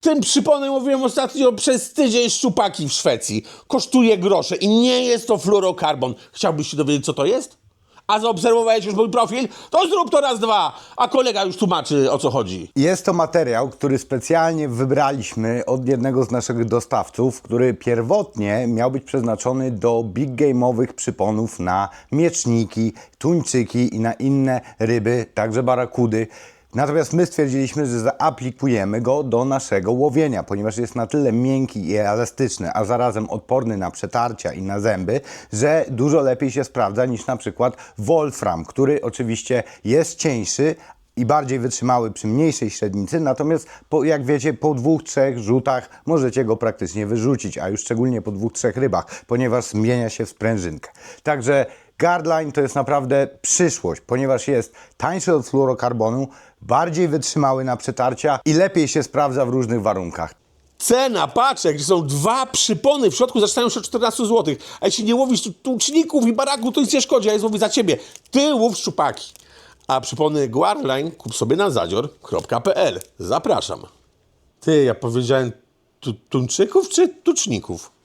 Tym przyponem mówiłem ostatnio przez tydzień szczupaki w Szwecji. Kosztuje grosze i nie jest to fluorokarbon. Chciałbyś się dowiedzieć, co to jest? A zaobserwowałeś już mój profil? To zrób to raz, dwa. A kolega już tłumaczy, o co chodzi. Jest to materiał, który specjalnie wybraliśmy od jednego z naszych dostawców, który pierwotnie miał być przeznaczony do big game'owych przyponów na mieczniki, tuńczyki i na inne ryby, także barakudy. Natomiast my stwierdziliśmy, że zaaplikujemy go do naszego łowienia, ponieważ jest na tyle miękki i elastyczny, a zarazem odporny na przetarcia i na zęby, że dużo lepiej się sprawdza niż na przykład Wolfram, który oczywiście jest cieńszy, i bardziej wytrzymały przy mniejszej średnicy, natomiast po, jak wiecie, po dwóch, trzech rzutach możecie go praktycznie wyrzucić, a już szczególnie po dwóch, trzech rybach, ponieważ zmienia się w sprężynkę. Także Guardline to jest naprawdę przyszłość, ponieważ jest tańszy od fluorokarbonu, bardziej wytrzymały na przetarcia i lepiej się sprawdza w różnych warunkach. Cena paczek, gdzie są dwa przypony w środku, zaczynają się od 14 zł. A jeśli nie łowisz tu tuczników i baraku, to nic nie szkodzi, a jest łowi za ciebie. Ty łów szczupaki. A przypony Guarline kup sobie na zadzior.pl. Zapraszam. Ty, ja powiedziałem tu, tuńczyków czy tuczników?